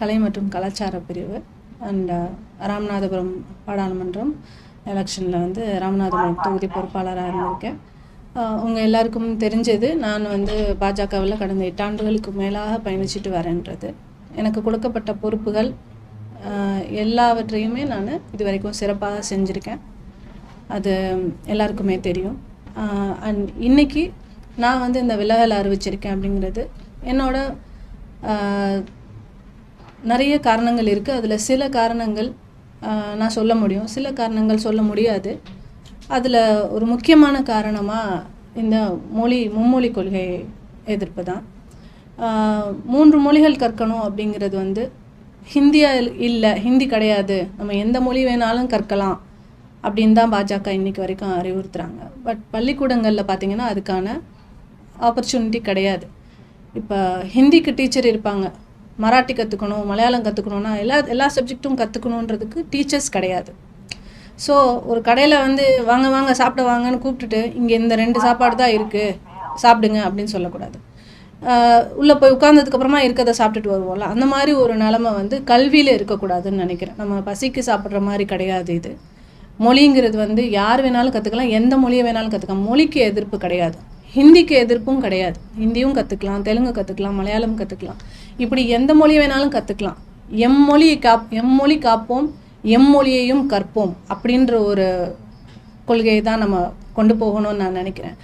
கலை மற்றும் கலாச்சார பிரிவு. அண்ட் uh, ராமநாதபுரம் பாராளுமன்றம் எலெக்ஷனில் வந்து ராமநாதபுரம் தொகுதி பொறுப்பாளராக இருந்திருக்கேன். உங்கள் எல்லாருக்கும் தெரிஞ்சது நான் வந்து பாஜகவில் கடந்த எட்டாண்டுகளுக்கு மேலாக பயணிச்சுட்டு வரேன்றது. எனக்கு கொடுக்கப்பட்ட பொறுப்புகள் எல்லாவற்றையுமே நான் இது வரைக்கும் சிறப்பாக செஞ்சுருக்கேன். அது எல்லாருக்குமே தெரியும். அண்ட் இன்னைக்கு நான் வந்து இந்த விலகல் அறிவிச்சிருக்கேன் அப்படிங்கிறது என்னோட நிறைய காரணங்கள் இருக்குது அதில் சில காரணங்கள் நான் சொல்ல முடியும். சில காரணங்கள் சொல்ல முடியாது. அதில் ஒரு முக்கியமான காரணமாக இந்த மொழி மும்மொழி கொள்கை எதிர்ப்பு தான். மூன்று மொழிகள் கற்கணும் அப்படிங்கிறது வந்து ஹிந்தியா இல்லை ஹிந்தி கிடையாது. நம்ம எந்த மொழி வேணாலும் கற்கலாம் அப்படின்னு தான் பாஜக இன்றைக்கி வரைக்கும் அறிவுறுத்துகிறாங்க பட் பள்ளிக்கூடங்களில் பார்த்தீங்கன்னா அதுக்கான ஆப்பர்ச்சுனிட்டி கிடையாது. இப்போ ஹிந்திக்கு டீச்சர் இருப்பாங்க. மராட்டி கற்றுக்கணும் மலையாளம் கற்றுக்கணுன்னா எல்லா எல்லா சப்ஜெக்ட்டும் கற்றுக்கணுன்றதுக்கு டீச்சர்ஸ் கிடையாது. ஸோ ஒரு கடையில் வந்து வாங்க வாங்க சாப்பிட வாங்கன்னு கூப்பிட்டுட்டு இங்கே இந்த ரெண்டு சாப்பாடு தான் இருக்குது சாப்பிடுங்க அப்படின்னு சொல்லக்கூடாது. உள்ளே போய் உட்கார்ந்ததுக்கப்புறமா இருக்கிறத சாப்பிட்டுட்டு வருவோம்ல. அந்த மாதிரி ஒரு நிலமை வந்து கல்வியில் இருக்கக்கூடாதுன்னு நினைக்கிறேன். நம்ம பசிக்கு சாப்பிட்ற மாதிரி கிடையாது இது. மொழிங்கிறது வந்து யார் வேணாலும் கற்றுக்கலாம் எந்த மொழியை வேணாலும் கற்றுக்கலாம் மொழிக்கு எதிர்ப்பு கிடையாது. ஹிந்திக்கு எதிர்ப்பும் கிடையாது. ஹிந்தியும் கற்றுக்கலாம் தெலுங்கு கற்றுக்கலாம் மலையாளம் கற்றுக்கலாம் இப்படி எந்த மொழி வேணாலும் கற்றுக்கலாம் எம் மொழி காப் எம் மொழி காப்போம் எம் மொழியையும் கற்போம் அப்படின்ற ஒரு கொள்கையை தான் நம்ம கொண்டு போகணும்னு நான் நினைக்கிறேன்.